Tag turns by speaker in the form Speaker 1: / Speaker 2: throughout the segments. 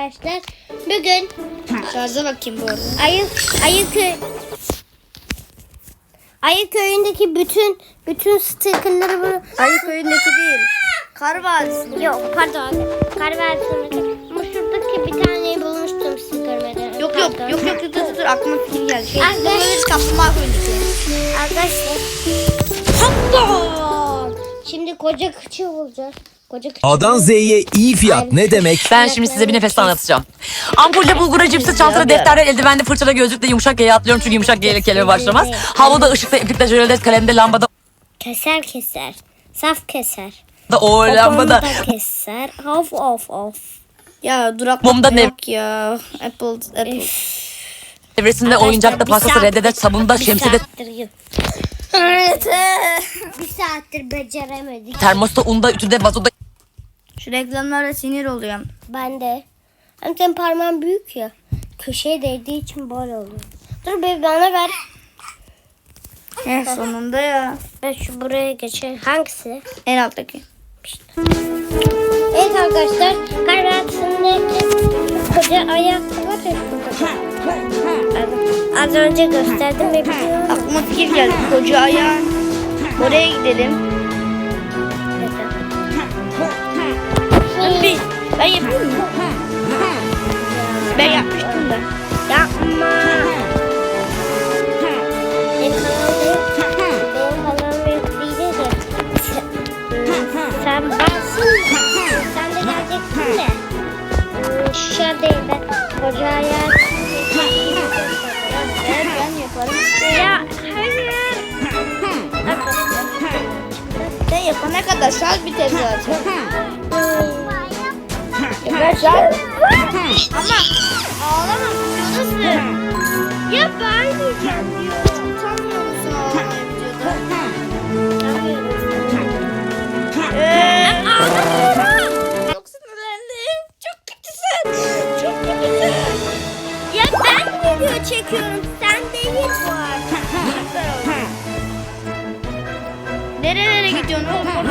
Speaker 1: arkadaşlar. Bugün
Speaker 2: Şarja bakayım bu arada.
Speaker 1: Ayı Ayı köy Ayı köyündeki bütün bütün stickerları bu
Speaker 2: Ayı köyündeki değil. Kar Vadisi'nde.
Speaker 1: Yok pardon. Kar. Ama şuradaki bir taneyi bulmuştum sıkırmadan.
Speaker 2: Yok yok yok yok dur dur dur aklıma fikir geldi. Şey, böyle kaplumbağa köyündeki.
Speaker 1: Arkadaşlar. Pardon. Şimdi koca kıçı bulacağız.
Speaker 3: A'dan Z'ye iyi fiyat ne demek?
Speaker 4: Ben şimdi size bir nefeste anlatacağım. Ampulle bulgura cipsi, çantada defterler, eldivende fırçada, gözlükle yumuşak G'ye atlıyorum çünkü yumuşak G ile kelime başlamaz. Havada, ışıkta, iplikte, jölede, kalemde, lambada,
Speaker 1: Keser keser. Saf keser.
Speaker 4: da o lambada.
Speaker 1: Lambada keser. Of of of.
Speaker 2: Ya durak
Speaker 4: Mumda ne-
Speaker 2: yok ya. Apple Apple.
Speaker 4: Devresinde oyuncakta,
Speaker 1: bir
Speaker 4: pastası,
Speaker 1: saat-
Speaker 4: reddede, sabunda,
Speaker 1: Bir
Speaker 4: şemsiyede,
Speaker 1: saattir yok.
Speaker 2: Evet.
Speaker 1: Bir saattir beceremedik.
Speaker 4: termosta, unda, ütüde, vazoda,
Speaker 2: Şu reklamlara sinir oluyorum.
Speaker 1: Ben de. Hem senin parmağın büyük ya. Köşeye değdiği için böyle oluyor. Dur be bana ver.
Speaker 2: He sonunda ya.
Speaker 1: Ben şu buraya geçelim. Hangisi?
Speaker 2: En alttaki.
Speaker 1: Evet arkadaşlar. Karvatındaki koca ya şurada. Az önce gösterdim ve biliyorum.
Speaker 2: Aklıma fikir geldi. Koca ayağın. Oraya gidelim. Ben, bir, ben yapayım mı? Ben yapmıştım da.
Speaker 1: Yapma.
Speaker 2: Şarj biter zaten. Ben şarj... Ama ağlama.
Speaker 1: Ya diyor.
Speaker 2: Utanmıyor musun ağlamaya videoda?
Speaker 1: Ee,
Speaker 2: Çok sinirlendim. Çok kötüsün. Çok kötüsün.
Speaker 1: Ya ben video çekiyorum. Sen değil var.
Speaker 2: Nerelere gidiyorsun oğlum?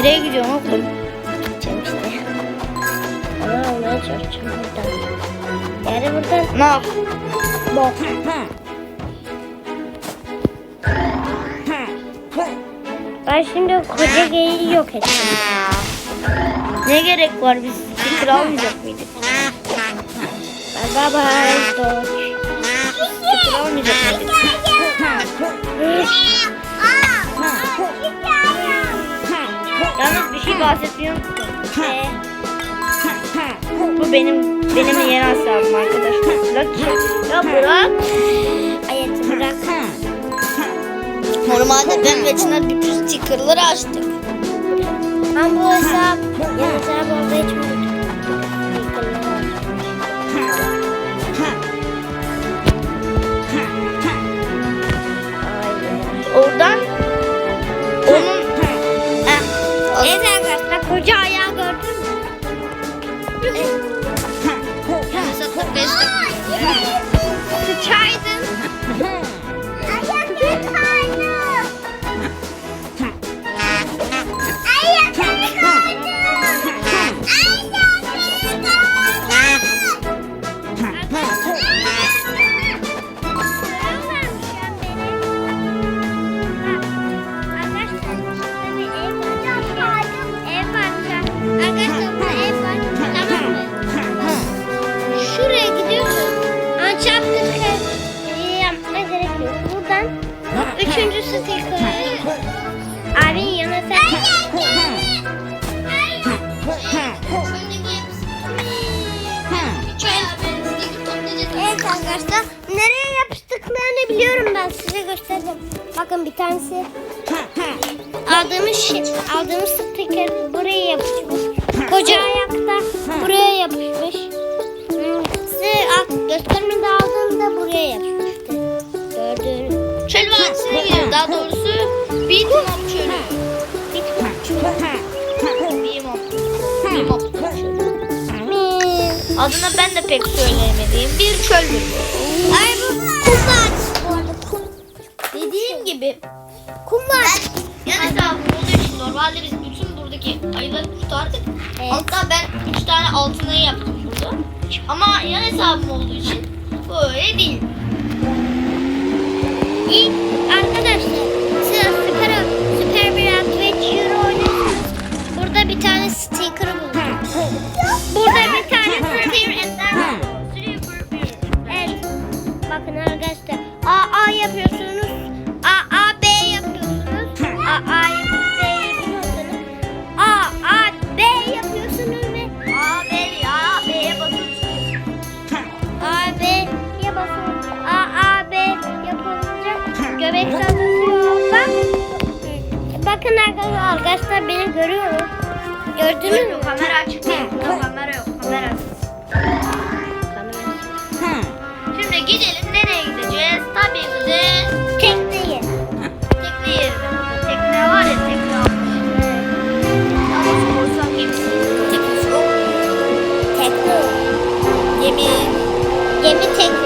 Speaker 2: Nereye gidiyorsun oğlum?
Speaker 1: çıkacağım işte. Ama almaya çalışacağım buradan. Yani buradan
Speaker 2: yap?
Speaker 1: bok. Ben şimdi koca geyiği yok ettim.
Speaker 2: Ne gerek var biz fikir almayacak mıydık?
Speaker 1: Bye bye Doç.
Speaker 2: Fikir almayacak mıydık? Yalnız bir şey bahsetmiyor musun?
Speaker 1: Ee,
Speaker 2: Bu benim benim yeni hesabım arkadaşlar. Ya bırak.
Speaker 1: Ayet'i bırak.
Speaker 2: Normalde ben ve Çınar bütün stickerları açtık.
Speaker 1: Ben bu hesap yeni hesap için try Bakın bir tanesi aldığımız aldığımız sticker buraya yapışmış. Koca ayakta buraya yapışmış. Size göstermede aldığımda buraya yapışmıştı. Gördüğünüz.
Speaker 2: Çöl Vadisi'ne gidiyor. Daha doğrusu çölü.
Speaker 1: Bitmem çünkü.
Speaker 2: Beatmap. Beatmap çölü.
Speaker 1: Mi?
Speaker 2: Adını ben de pek söyleyemediğim bir çöldür bu.
Speaker 1: Ay bu kumaç. Kum var.
Speaker 2: yani hesabım olduğu için normalde biz bütün buradaki ayıları kurtardık.
Speaker 1: Evet.
Speaker 2: Hatta ben 3 tane altın ayı yaptım burada. Ama yan hesabım olduğu için böyle değil.
Speaker 1: İyi arkadaşlar. Siz süper, süper bir adventure oynuyorsunuz. Burada bir tane sticker buldum. Burada bir tane var. Evet. Bakın arkadaşlar. A A yapıyorsunuz. Bakın arkadaşlar, arkadaşlar beni görüyor mu? Gördünüz mü?
Speaker 2: Kamera açık değil. Yok, kamera yok. Kamera. Şimdi gidelim. Nereye gideceğiz? Tabii ki de
Speaker 1: Tekneyi.
Speaker 2: tekne var ya tekne almış. Ama korsan gemisi.
Speaker 1: Tekne.
Speaker 2: Gemi.
Speaker 1: Gemi tekne.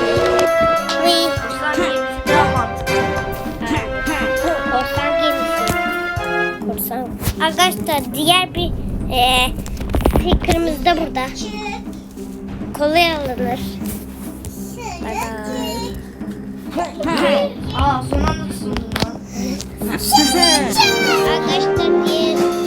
Speaker 1: Arkadaşlar diğer bir e, sticker'ımız da burada. Kolay alınır.
Speaker 2: Aa son anda tutundum lan.
Speaker 1: Arkadaşlar diğer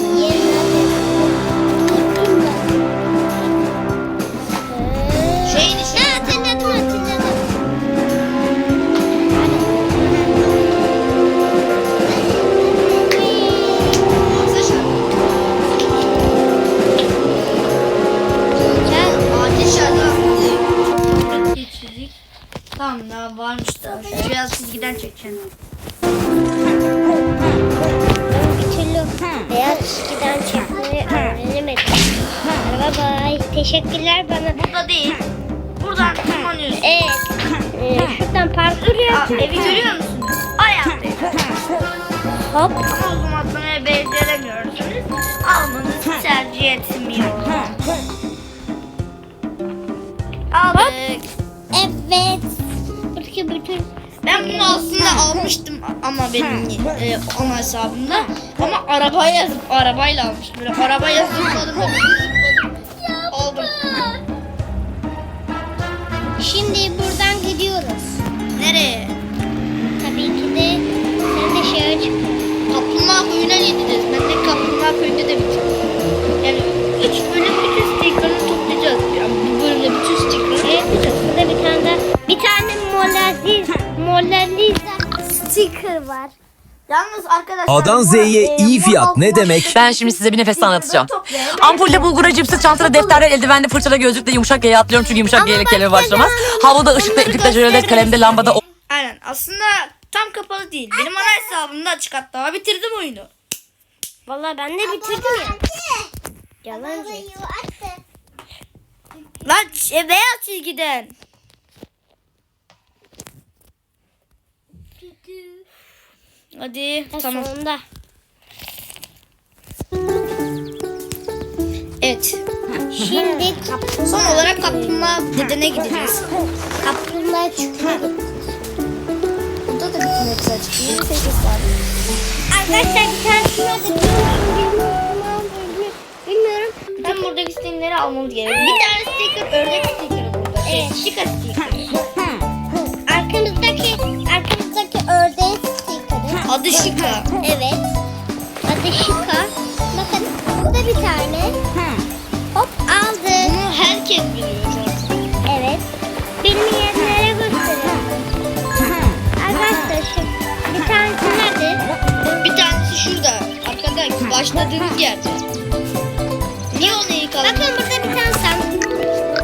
Speaker 1: Hop.
Speaker 2: Ama uzun atlamaya beceremiyorsunuz. Almanızı tercih etmiyorum. Aldık.
Speaker 1: Evet. Buradaki bütün
Speaker 2: Ben bunu aslında almıştım ama benim e, ana hesabımda. Ama arabaya yazıp arabayla almıştım. Böyle araba yazılmadım da aldım.
Speaker 1: Şimdi buradan gidiyoruz.
Speaker 2: Nereye?
Speaker 1: Tabii ki de sen de şeye çık.
Speaker 2: Kaplumbağa köyüne gideceğiz. Ben de kaplumbağa köyünde de bitirdim. Yani 3 bölüm bütün sticker'ını toplayacağız. Yani bu bölümde bütün sticker'ını
Speaker 1: Evet,
Speaker 2: toplayacağız.
Speaker 1: burada bir tane de bir tane Mona Lisa sticker var.
Speaker 2: Yalnız arkadaşlar
Speaker 3: A'dan Z'ye
Speaker 2: e,
Speaker 3: iyi fiyat ne demek?
Speaker 4: Ben şimdi size bir nefes anlatacağım. Ampulle bulgura cipsi, çantada defterler, eldivende fırçada gözlükle yumuşak G'ye atlıyorum çünkü yumuşak
Speaker 1: bak
Speaker 4: kelime başlamaz. Havada ışıkta, iplikte, jölede, kalemde, lambada,
Speaker 2: Aynen aslında tam kapalı değil. Benim ana hesabımda açık hatta bitirdim oyunu.
Speaker 1: Vallahi ben de bitirdim ya. Yalancı.
Speaker 2: Lan ç- beyaz çizgiden. Hadi tamam.
Speaker 1: Sonunda.
Speaker 2: Evet.
Speaker 1: Şimdi kap
Speaker 2: Son olarak kaplumbağa dedene gideceğiz.
Speaker 1: kaplumbağa çukuruna
Speaker 2: Burada da bütün hepsi açık. 28 saat.
Speaker 1: Arkadaşlar bir tanesini adı bilmiyorum.
Speaker 2: Bütün buradaki stickerleri almamız gerekiyor. Bir tane sticker ördek stickerı burada. Şey,
Speaker 1: Evet.
Speaker 2: şika sticker.
Speaker 1: Arkamızdaki arkamızdaki ördeğin stickerı.
Speaker 2: Adı şika.
Speaker 1: Evet. Adı Şika. Bakın burada bir tane. Hop aldı.
Speaker 2: Bunu herkes biliyor başladığımız yerde. Niye onu ilk aldın?
Speaker 1: Bakın burada bir tane sandık.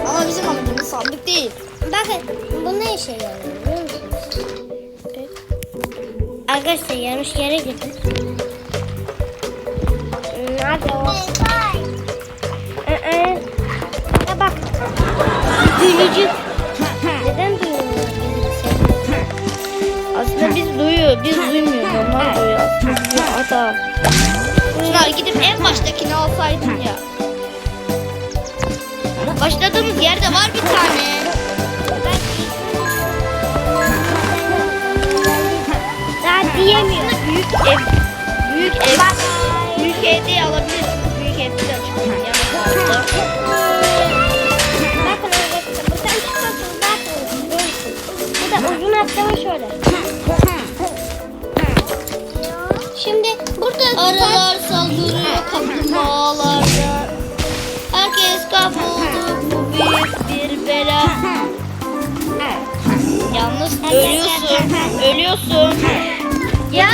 Speaker 2: Ama bizim amacımız sandık değil.
Speaker 1: Bakın bu ne işe yarıyor biliyor musunuz? Arkadaşlar yanlış yere gittim. Nerede o? Ee, ya bak. Gülücük. Neden duymuyor
Speaker 2: Aslında biz duyuyor, biz duymuyoruz. Onlar duyuyor. Aslında hata. Çınar gidip en baştakini alsaydın ya. Başladığımız yerde var bir tane.
Speaker 1: Daha diyemiyorum.
Speaker 2: ev büyük ev büyük evde alabiliriz. Büyük evde de
Speaker 1: da uzun atlama şöyle. Şimdi burada
Speaker 2: Arılar Yalnız ölüyorsun. Ölüyorsun.
Speaker 1: Ya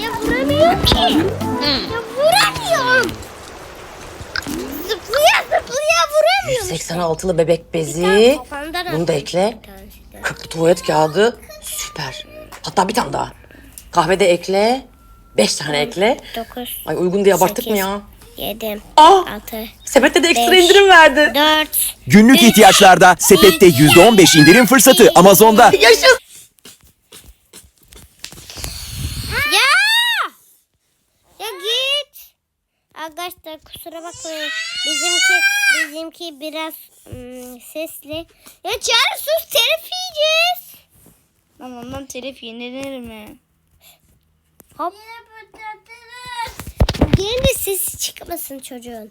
Speaker 1: ya vuramıyorum ki. Ya vuramıyorum. Zıplaya zıplaya vuramıyorum.
Speaker 4: 86'lı bebek bezi. Bunu da ekle. Kırklı tuvalet kağıdı. Süper. Hatta bir tane daha. Kahve de ekle. Beş tane ekle.
Speaker 1: 9,
Speaker 4: Ay uygun diye abarttık mı ya?
Speaker 1: 7,
Speaker 4: Aa!
Speaker 1: 6,
Speaker 4: Sepette de ekstra
Speaker 1: Beş.
Speaker 4: indirim verdi.
Speaker 1: 4.
Speaker 3: Günlük ihtiyaçlarda sepette %15 indirim fırsatı Amazon'da.
Speaker 4: Yaşasın.
Speaker 1: Ya! Ya git. Arkadaşlar kusura bakmayın. Bizimki bizimki biraz ım, sesli. Ya çağır sus telif yiyeceğiz.
Speaker 2: Lan ondan telif yenilir mi?
Speaker 1: Hop. Yine sesi çıkmasın çocuğun.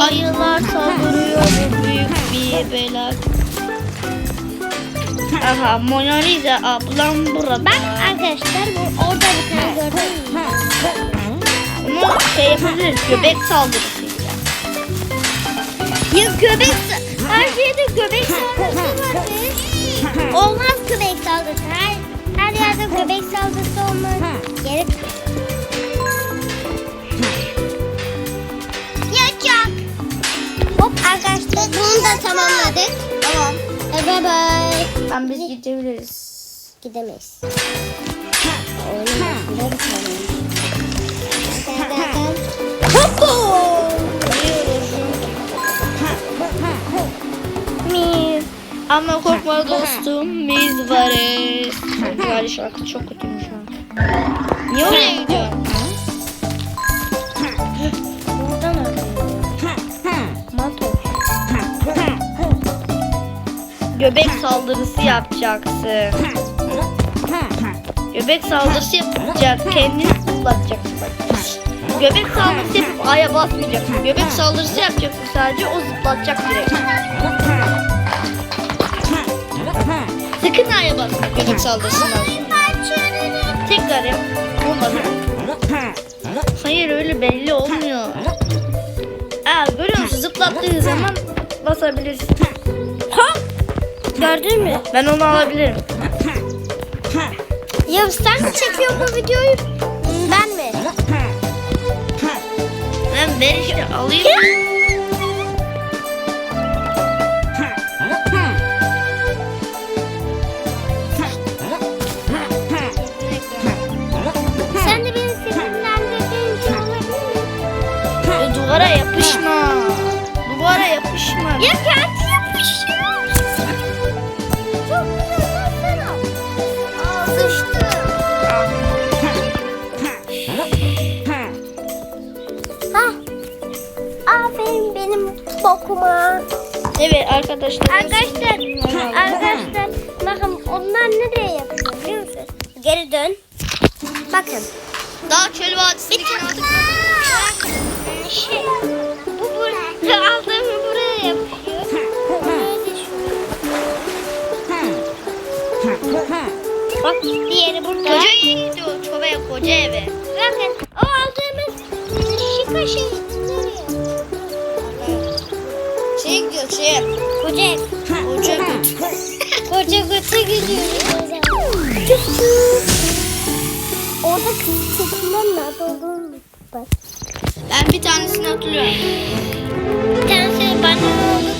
Speaker 2: Ayılar saldırıyor. Bu büyük bir bela. Aha Mona Lisa ablam burada.
Speaker 1: bak arkadaşlar bu orada bir tane gördün mü?
Speaker 2: Ama şey yapabiliriz. Göbek saldırısıyla.
Speaker 1: Ya göbek her şeyde göbek saldırısı var. Olmaz göbek saldırısı. Her, her yerde göbek saldırısı olmaz. Gerek bunu da tamamladık.
Speaker 2: Tamam.
Speaker 1: E, bye bye.
Speaker 2: Ben biz gidebiliriz.
Speaker 1: Gidemeyiz.
Speaker 2: Ama korkma dostum biz varız. Güzel şarkı çok kötüymüş. Niye oraya gidiyorsun? Göbek saldırısı yapacaksın. Göbek saldırısı yapacak. Kendini zıplatacaksın. Göbek saldırısı yapıp aya basmayacaksın. Göbek saldırısı yapacaksın sadece o zıplatacak direkt. Sakın aya basma göbek saldırısından sonra. Tekrar yap. Olmadı. Hayır öyle belli olmuyor. Aa, görüyor musun? Zıplattığın zaman basabilirsin.
Speaker 1: Gördün mü?
Speaker 2: Ben onu alabilirim.
Speaker 1: Ya sen mi çekiyorsun bu videoyu? Ben mi?
Speaker 2: Ben ver işte alayım.
Speaker 1: Sen de beni sinirlendirdiğin için olabilir mi?
Speaker 2: Ya duvara yapışma. Duvara yapışma.
Speaker 1: Ya
Speaker 2: arkadaşlar.
Speaker 1: Arkadaşlar, arkadaşlar bakın onlar nereye yapıyor biliyor musunuz? Geri dön. Bakın.
Speaker 2: Daha çöl vadisini kenarda.
Speaker 1: Şey, bu burada aldığımı buraya yapıyor. Bak diğeri burada.
Speaker 2: Koca eve gidiyor. Çobaya koca eve.
Speaker 1: Bakın o aldığımız şika şey Koca ev.
Speaker 2: Koca
Speaker 1: Koca göte gidiyoruz. Orada kız çekimden nerede olduğunu bak.
Speaker 2: Ben bir tanesini hatırlıyorum.
Speaker 1: Bir tanesi bana oldu.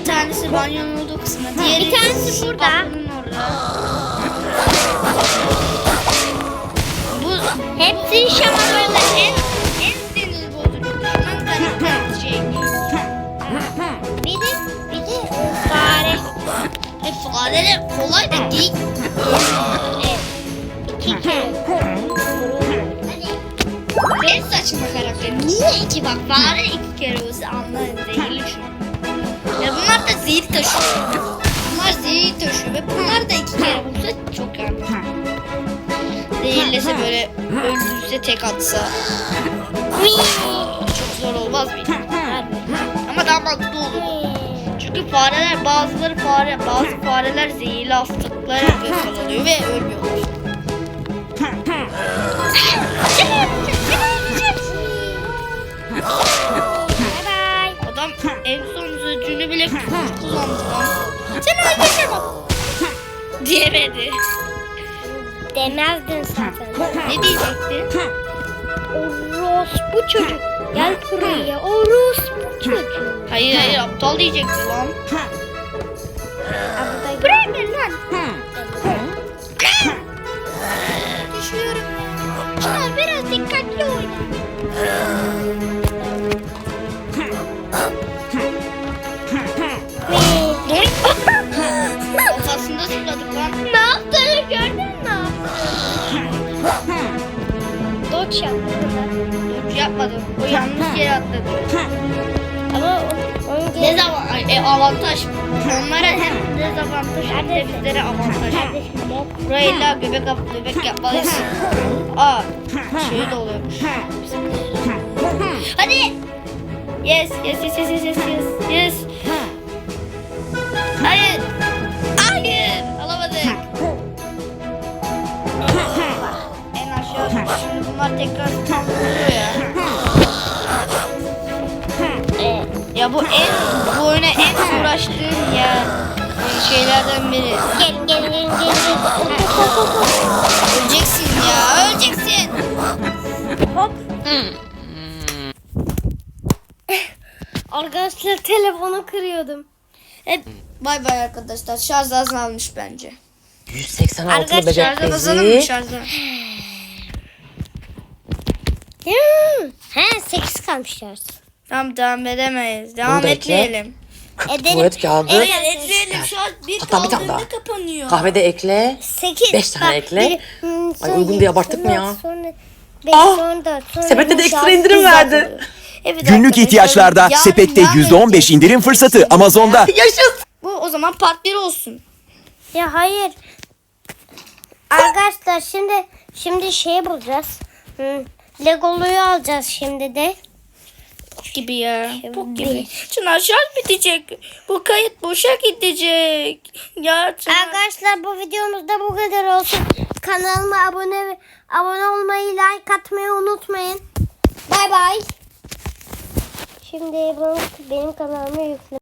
Speaker 2: Bir tanesi banyonun olduğu kısmı. Diğeri
Speaker 1: Bir tanesi burada.
Speaker 2: Bu
Speaker 1: Hepsi şamarlarda.
Speaker 2: en E fareler kolay da değil.
Speaker 1: Evet. İki kere.
Speaker 2: En saçma karakter. Niye iki bak fare iki kere olsa anlarım zehirli şu. Ya bunlar da zehir taşıyor. Bunlar zehir taşıyor ve bunlar da iki kere olsa çok yanlış. ellese böyle öldürse tek atsa. Çok zor olmaz mı? Ama daha mantıklı olur. Fareler bazıları fare bazı fareler zehirli hastalıklara yakalanıyor ve
Speaker 1: bye.
Speaker 2: Adam en son sözcüğünü bile kullandı lan. Sen öldürsene. Diyemedi.
Speaker 1: Demezdin zaten.
Speaker 2: Ne diyecekti?
Speaker 1: Orospu çocuk. Gel buraya. Orospu çocuk.
Speaker 2: Hayır hayır aptal diyecekti lan.
Speaker 1: Bırak beni lan. Düşüyorum. Çınar biraz dikkatli oyna.
Speaker 2: Kafasında sıkladık lan.
Speaker 1: ne yaptığını gördün mü? Doç yaptı.
Speaker 2: Dur yapmadım. O yanlış yere atladı.
Speaker 1: Ama onun
Speaker 2: Ne zaman? E, avantaj. Onlara hem dezavantaj hem de bizlere avantaj. Buraya illa göbek, göbek yapmalıyız. Aa, şey de oluyormuş. Hadi. Yes, yes, yes, yes, yes, yes, yes. Hayır. Hayır. Alamadık. en aşağı. Şimdi bunlar tekrar tam ya. Ya bu en bu oyuna en uğraştığım ya şeylerden biri.
Speaker 1: Gelin gelin gelin gelin.
Speaker 2: Öleceksin ya, öleceksin.
Speaker 1: Hop. Arkadaşlar telefonu kırıyordum.
Speaker 2: Hep bay bay arkadaşlar. Şarj azalmış bence.
Speaker 4: 186'lı
Speaker 1: Arkadaşlar,
Speaker 4: bebek
Speaker 2: Şarj azalım mı
Speaker 4: bezi.
Speaker 2: şarjdan?
Speaker 1: Hmm. He 8 kalmışlar.
Speaker 2: Tamam devam edemeyiz. Devam
Speaker 4: da ekle.
Speaker 2: etmeyelim.
Speaker 1: Edelim.
Speaker 4: Tuvalet kağıdı.
Speaker 2: Evet etmeyelim. Şarj bir
Speaker 4: Hatta bir tane daha.
Speaker 2: kapanıyor.
Speaker 4: Kahvede ekle.
Speaker 1: 8.
Speaker 4: Beş tane ekle. Ay, uygun diye abarttık mı ya?
Speaker 1: Sonra 5
Speaker 4: Ah,
Speaker 1: sonra 4 sonra
Speaker 4: Sepette de
Speaker 1: yedi,
Speaker 4: ekstra
Speaker 1: altı,
Speaker 4: indirim
Speaker 1: dokuz.
Speaker 4: verdi.
Speaker 2: Evet
Speaker 3: Günlük
Speaker 2: arkadaşlar,
Speaker 3: ihtiyaçlarda
Speaker 2: yarın
Speaker 3: sepette
Speaker 2: devam
Speaker 3: %15
Speaker 2: edeceğiz.
Speaker 3: indirim fırsatı Amazon'da.
Speaker 4: Yaşasın.
Speaker 2: Bu o zaman part 1 olsun.
Speaker 1: Ya hayır. Arkadaşlar şimdi şimdi şey bulacağız. Hmm. Legolu'yu alacağız şimdi de.
Speaker 2: Gibi ya. Bok gibi. Çınar şarj bitecek. Bu kayıt boşa gidecek. Ya Çınar.
Speaker 1: Arkadaşlar bu videomuz da bu kadar olsun. Kanalıma abone abone olmayı, like atmayı unutmayın. Bay bay. Şimdi bunu benim kanalıma yükle.